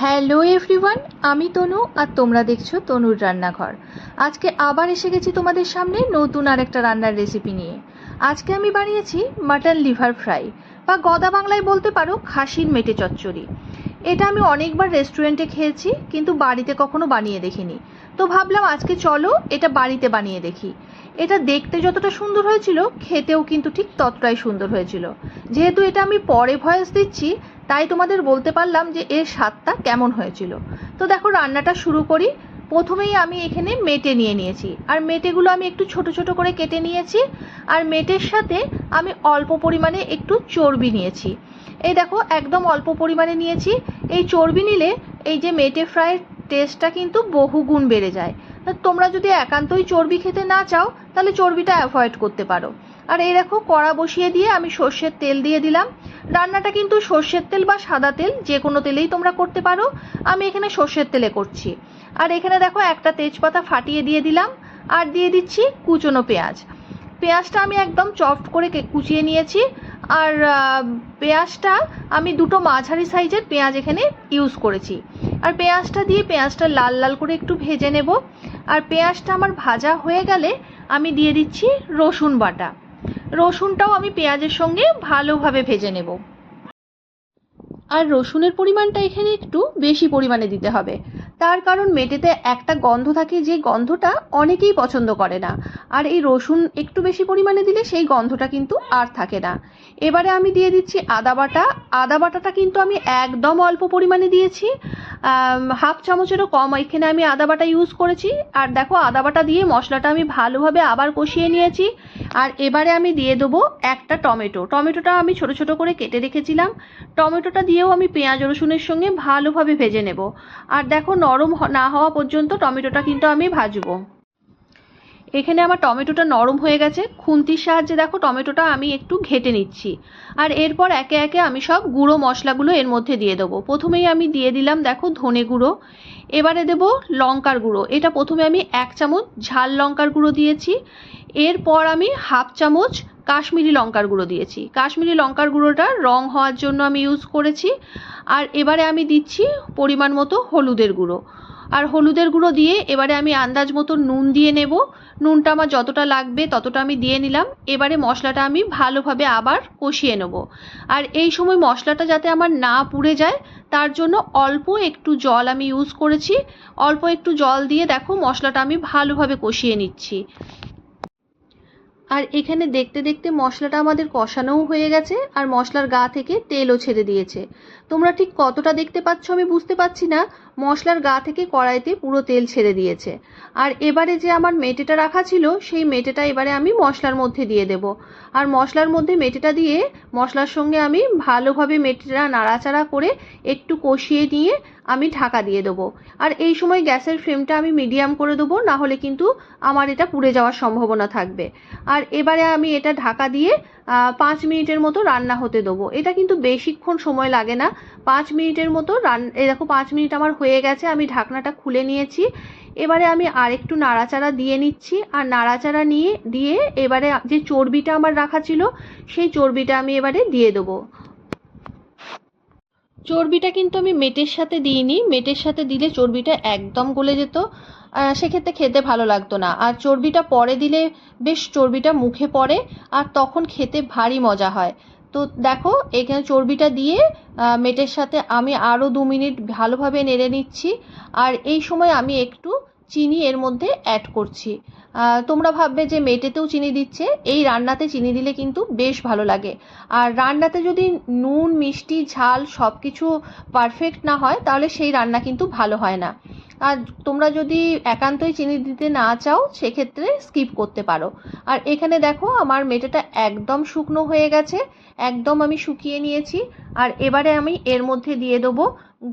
Hello everyone, আমি তনু আর তোমরা দেখছ তনুর রান্নাঘর। আজকে আবার এসে গেছি তোমাদের সামনে নতুন আর একটা রান্নার রেসিপি নিয়ে। আজকে আমি বানিয়েছি মাটন লিভার ফ্রাই বা গদা বাংলায় বলতে পারো খাসির মেটে চচ্চড়ি। এটা আমি অনেকবার রেস্টুরেন্টে খেয়েছি, কিন্তু বাড়িতে কখনো বানিয়ে দেখিনি। তো ভাবলাম আজকে চলো এটা বাড়িতে বানিয়ে দেখি। এটা দেখতে যতটা সুন্দর হয়েছিল, খেতেও কিন্তু ঠিক ততটাই সুন্দর হয়েছিল। যেহেতু এটা আমি পরে ভয়েস দিচ্ছি, তাই তোমাদের বলতে পারলাম যে এর স্বাদটা কেমন হয়েছিল। তো দেখো, রান্নাটা শুরু করি। প্রথমেই আমি এখানে মেটে নিয়ে নিয়েছি। আর মেটেগুলো আমি একটু ছোট ছোট করে কেটে নিয়েছি। আর মেটের সাথে আমি অল্প পরিমাণে একটু চর্বি নিয়েছি। এই দেখো, একদম অল্প পরিমাণে নিয়েছি। এই চর্বি নিলে এই যে মেটে ফ্রাইয়ের টেস্টটা কিন্তু বহুগুণ বেড়ে যায়। তোমরা যদি একান্তই চর্বি খেতে না চাও, তাহলে চর্বিটা অ্যাভয়েড করতে পারো। আর এই দেখো, কড়া বসিয়ে দিয়ে আমি সর্ষের তেল দিয়ে দিলাম। রান্নাটা কিন্তু সর্ষের তেল বা সাদা তেল যে কোনো তেলেই তোমরা করতে পারো। আমি এখানে সর্ষের তেলে করছি। আর এখানে দেখো, একটা তেজপাতা ফাটিয়ে দিয়ে দিলাম। আর দিয়ে দিচ্ছি কুচনো পেঁয়াজ। পেঁয়াজটা আমি একদম চফট করে কুচিয়ে নিয়েছি। আর পেঁয়াজটা আমি দুটো মাঝারি সাইজের পেঁয়াজ এখানে ইউজ করেছি। আর পেঁয়াজটা দিয়ে পেঁয়াজটা লাল লাল করে একটু ভেজে নেব। আর পেঁয়াজটা আমার ভাজা হয়ে গেলে আমি দিয়ে দিচ্ছি রসুন বাটা। রসুনটাও আমি পেঁয়াজের সঙ্গে ভালোভাবে ভেজে নেব। আর রসুনের পরিমাণটা এখানে একটু বেশি পরিমাণে দিতে হবে। তার কারণ মেটেতে একটা গন্ধ থাকে, যে গন্ধটা অনেকেই পছন্দ করে না। আর এই রসুন একটু বেশি পরিমাণে দিলে সেই গন্ধটা কিন্তু আর থাকে না। এবারে আমি দিয়ে দিচ্ছি আদা বাটা। আদা বাটাটা কিন্তু আমি একদম অল্প পরিমাণে দিয়েছি। হাফ চামচেরও কম। এখানে আমি আদা বাটা ইউজ করেছি। আর দেখো, আদা বাটা দিয়ে মশলাটা আমি ভালোভাবে আবার কষিয়ে নিয়েছি। আর এবারে আমি দিয়ে দেবো একটা টমেটো। টমেটোটা আমি ছোট ছোট করে কেটে রেখেছিলাম। টমেটোটা দিয়েও আমি পেঁয়াজ, রসুনের সঙ্গে ভালোভাবে ভেজে নেব। আর দেখো, নরম না হওয়া পর্যন্ত টমেটোটা কিন্তু আমি ভাজবো। এখানে আমার টমেটোটা নরম হয়ে গেছে। খুন্তির সাহায্যে দেখো টমেটোটা আমি একটু ঘেটে নিচ্ছি। আর এরপর একে একে আমি সব গুঁড়ো মশলাগুলো এর মধ্যে দিয়ে দেবো। প্রথমেই আমি দিয়ে দিলাম দেখো ধনে গুঁড়ো। এবারে দেব লঙ্কার গুঁড়ো। এটা প্রথমে আমি এক চামচ ঝাল লঙ্কার গুঁড়ো দিয়েছি। এরপর আমি হাফ চামচ কাশ্মীরি লঙ্কার গুঁড়ো দিয়েছি। কাশ্মীরি লঙ্কার গুঁড়োটা রং হওয়ার জন্য আমি ইউজ করেছি। আর এবারে আমি দিচ্ছি পরিমাণ মতো হলুদের গুঁড়ো। আর হলুদের গুঁড়ো দিয়ে এবারে আমি আন্দাজ মতো নুন দিয়ে নেব। নুনটা আমার যতটা লাগবে ততটা আমি দিয়ে নিলাম। এবারে মশলাটা আমি ভালোভাবে আবার কষিয়ে নেব। আর এই সময় মশলাটা যাতে আমার না পুড়ে যায়, তার জন্য অল্প একটু জল আমি ইউজ করেছি। অল্প একটু জল দিয়ে দেখো মশলাটা আমি ভালোভাবে কষিয়ে নিচ্ছি। আর এখানে দেখতে দেখতে মশলাটা আমাদের কষানোও হয়ে গেছে আর মশলার গা থেকে তেলও ছেড়ে দিয়েছে। তোমরা ঠিক কতটা দেখতে পাচ্ছ আমি বুঝতে পারছি না। মশলার গা থেকে কড়াইতে পুরো তেল ছেড়ে দিয়েছে। আর এবারে যে আমার মেটেটা রাখা ছিল, সেই মেটেটা এবারে আমি মশলার মধ্যে দিয়ে দেব। আর মশলার মধ্যে মেটেটা দিয়ে মশলার সঙ্গে আমি ভালোভাবে মেটেটা নাড়াচাড়া করে একটু কষিয়ে নিয়ে আমি ঢাকা দিয়ে দেবো। আর এই সময় গ্যাসের ফ্লেমটা আমি মিডিয়াম করে দেবো না হলে কিন্তু আমার এটা পুড়ে যাওয়ার সম্ভাবনা থাকবে। আর এবারে আমি এটা ঢাকা দিয়ে পাঁচ মিনিটের মতো রান্না হতে দেবো। এটা কিন্তু বেশিক্ষণ সময় লাগে না। পাঁচ মিনিটের মতো রান দেখো, পাঁচ মিনিট আমার হয়ে গেছে, আমি ঢাকনাটা খুলে নিয়েছি। এবারে আমি আরেকটু নাড়াচাড়া দিয়ে নিচ্ছি আর নাড়াচাড়া নিয়ে, দিয়ে এবারে যে চর্বিটা আমার রাখা ছিল, সেই চর্বিটা আমি এবারে দিয়ে দেবো। চর্বিটা কিন্তু আমি মেটের সাথে দিইনি। মেটের সাথে দিলে চর্বিটা একদম গলে যেত। সেক্ষেত্রে খেতে ভালো লাগতো না। আর চর্বিটা পরে দিলে বেশ চর্বিটা মুখে পড়ে, আর তখন খেতে ভারী মজা হয়। তো দেখো, এখানে চর্বিটা দিয়ে মেটের সাথে আমি আরও দু মিনিট ভালোভাবে নেড়ে নিচ্ছি। আর এই সময় আমি একটু চিনি এর মধ্যে অ্যাড করছি। তোমরা ভাববে যে মেটেতেও চিনি দিচ্ছে, এই রান্নাতে চিনি দিলে কিন্তু বেশ ভালো লাগে। আর রান্নাতে যদি নুন, মিষ্টি, ঝাল সব কিছু পারফেক্ট না হয়, তাহলে সেই রান্না কিন্তু ভালো হয় না। আর তোমরা যদি একান্তই চিনি দিতে না চাও, সেক্ষেত্রে স্কিপ করতে পারো। আর এখানে দেখো, আমার মেটেটা একদম শুকনো হয়ে গেছে, একদম আমি শুকিয়ে নিয়েছি। আর এবারে আমি এর মধ্যে দিয়ে দেবো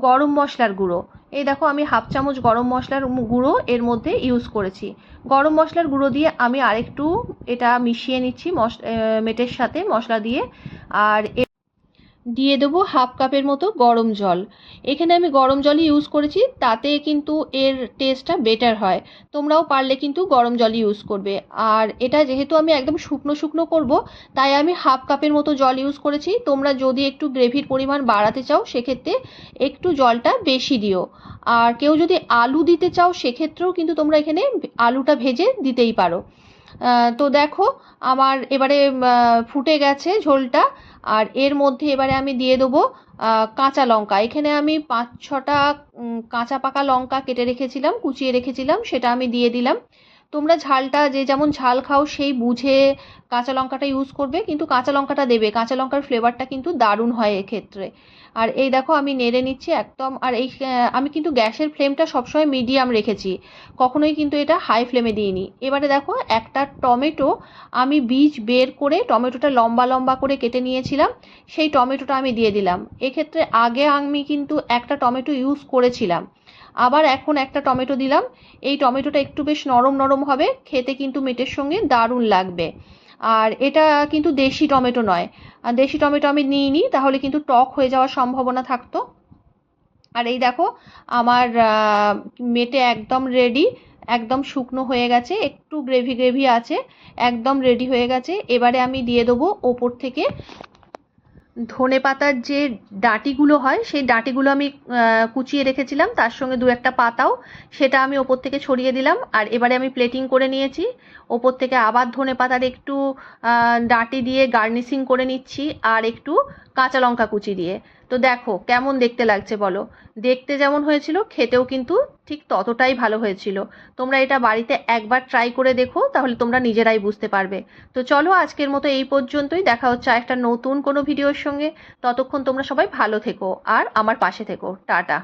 গরম মশলার গুঁড়ো। এই দেখো, আমি হাফ চামচ গরম মশলার গুঁড়ো এর মধ্যে ইউজ করেছি। গরম মশলার গুঁড়ো দিয়ে আমি আরেকটু এটা মিশিয়ে নিচ্ছি মশ মেটের সাথে মশলা দিয়ে। আর দিয়ে দেবো হাফ কাপের মতো গরম জল। এখানে আমি গরম জলই ইউজ করেছি, তাতে কিন্তু এর টেস্টটা বেটার হয়। তোমরাও পারলে কিন্তু গরম জলই ইউজ করবে। আর এটা যেহেতু আমি একদম শুকনো শুকনো করব, তাই আমি হাফ কাপের মতো জল ইউজ করেছি। তোমরা যদি একটু গ্রেভির পরিমাণ বাড়াতে চাও, সেক্ষেত্রে একটু জলটা বেশি দিও। আর কেউ যদি আলু দিতে চাও, সেক্ষেত্রেও কিন্তু তোমরা এখানে আলুটা ভেজে দিতেই পারো। তো দেখো, আমার এবারে ফুটে গেছে ঝোলটা, আর এর মধ্যে এবারে আমি দিয়ে দেবো কাঁচা লঙ্কা। এখানে আমি পাঁচ ছটা কাঁচা পাকা লঙ্কা কেটে রেখেছিলাম, কুচিয়ে রেখেছিলাম, সেটা আমি দিয়ে দিলাম। তোমরা ঝালটা যে যেমন ঝাল খাও সেই বুঝে কাঁচা লঙ্কাটা ইউজ করবে, কিন্তু কাঁচা লঙ্কাটা দেবে। কাঁচা লঙ্কার ফ্লেভারটা কিন্তু দারুণ হয় এক্ষেত্রে। আর এই দেখো আমি নেড়ে নিচ্ছি একদম, আর এই আমি কিন্তু গ্যাসের ফ্লেমটা সবসময় মিডিয়াম রেখেছি। কখনোই কিন্তু এটা হাই ফ্লেমে দিইনি। এবারে দেখো একটা টমেটো আমি বীজ বের করে টমেটোটা লম্বা লম্বা করে কেটে নিয়েছিলাম, সেই টমেটোটা আমি দিয়ে দিলাম। এক্ষেত্রে আগে আমি কিন্তু একটা টমেটো ইউজ করেছিলাম। আবার এখন একটা টমেটো দিলাম। এই টমেটোটা একটু বেশ নরম নরম হবে, খেতে কিন্তু মেটের সঙ্গে দারুণ লাগবে। আর এটা কিন্তু দেশি টমেটো নয়। আর দেশি টমেটো আমি নিইনি, তাহলে কিন্তু টক হয়ে যাওয়ার সম্ভাবনা থাকতো। আর এই দেখো, আমার মেটে একদম রেডি একদম শুকনো হয়ে গেছে, একটু গ্রেভি গ্রেভি আছে, একদম রেডি হয়ে গেছে। এবারে আমি দিয়ে দেবো ওপর থেকে ধনে পাতার যে ডাঁটিগুলো হয়, সেই ডাঁটিগুলো আমি কুচিয়ে রেখেছিলাম। তার সঙ্গে দু একটা পাতাও, সেটা আমি ওপর থেকে ছড়িয়ে দিলাম। আর এবারে আমি প্লেটিং করে নিয়েছি। ওপর থেকে আবার ধনে পাতার একটু ডাটি দিয়ে গার্নিশিং করে নিচ্ছি। আর একটু কাঁচা লঙ্কা কুচি দিয়ে। তো দেখো, কেমন দেখতে লাগছে বলো? দেখতে যেমন হয়েছিল, খেতেও কিন্তু ঠিক ততটাই ভালো হয়েছিল। তোমরা এটা বাড়িতে একবার ট্রাই করে দেখো, তাহলে তোমরা নিজেরাই বুঝতে পারবে। তো চলো, আজকের মতো এই পর্যন্তই। দেখা হচ্ছে একটা নতুন কোনো ভিডিওর সঙ্গে। ততক্ষণ তোমরা সবাই ভালো থেকো, আর আমার পাশে থেকো। টাটা।